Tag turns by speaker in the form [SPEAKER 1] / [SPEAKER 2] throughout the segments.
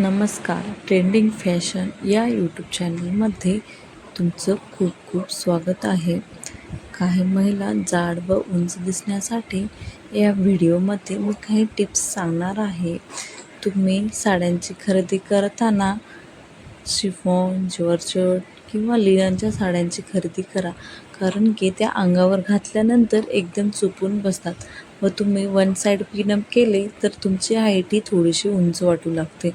[SPEAKER 1] नमस्कार. Trending fashion या YouTube चॅनलमध्ये तुमचं खूप खूप स्वागत आहे. काही महिला जाड व उंच दिसण्यासाठी या व्हिडिओमध्ये मी काही टिप्स सांगणार आहे. तुम्ही साड्यांची खरेदी करताना शिफॉन जॉर्जट किंवा लिननच्या साड्यांची खरेदी करा. कारण की त्या अंगावर घातल्यानंतर एकदम चुपून बसतात. व तुम्ही वन साईड पिनअप केले तर तुमची हाईट ही थोडीशी उंच वाटू लागते.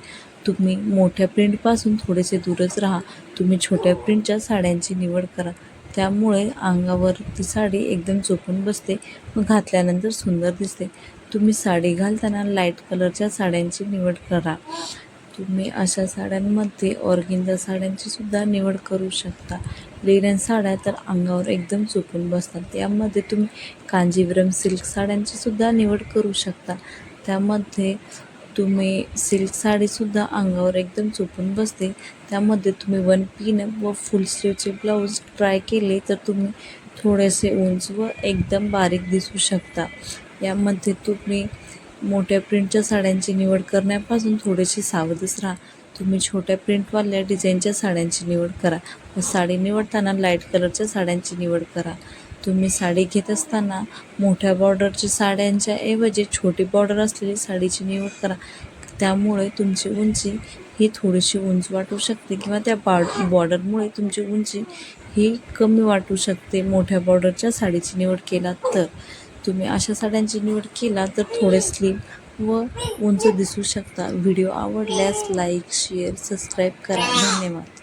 [SPEAKER 1] तुम्ही मोठ्या प्रिंटपासून थोडेसे दूरच राहा. तुम्ही छोट्या प्रिंटच्या साड्यांची निवड करा. त्यामुळे अंगावर ती साडी एकदम चोपून बसते व घातल्यानंतर सुंदर दिसते. तुम्ही साडी घालताना लाइट कलरच्या साड्यांची निवड करा. तुम्ही अशा साड्यांमध्ये ऑर्गिंजा साड्यांची सुद्धा निवड करू शकता. लिनन साड्या तर अंगावर एकदम चुकून बसतात. यामध्ये तुम्ही कांजीवरम सिल्क साड्यांची सुद्धा निवड करू शकता. त्यामध्ये तुम्ही सिल्क साडीसुद्धा अंगावर एकदम चुकून बसते. त्यामध्ये तुम्ही वन पिन व फुल स्लीवचे ब्लाऊज ट्राय केले तर तुम्ही थोडेसे उंच व एकदम बारीक दिसू शकता. यामध्ये तुम्ही मोठ्या प्रिंटच्या साड्यांची निवड करण्यापासून थोडीशी सावधच राहा. तुम्ही छोट्या प्रिंटवाल्या डिझाईनच्या साड्यांची निवड करा. व साडी निवडताना लाइट कलरच्या साड्यांची निवड करा. तुम्ही साडी घेत असताना मोठ्या बॉर्डरच्या साड्यांच्या ऐवजी छोटी बॉर्डर असलेली साडीची निवड करा. त्यामुळे तुमची उंची ही थोडीशी उंच वाटू शकते किंवा त्या बॉड बॉर्डरमुळे तुमची उंची ही कमी वाटू शकते मोठ्या बॉर्डरच्या साडीची निवड केला तर. तुम्ही अशा साड्यांची निवड केला तर थोडे स्लीव व उंच दिसू शकता. व्हिडिओ आवडल्यास लाईक शेअर सबस्क्राईब करा. धन्यवाद.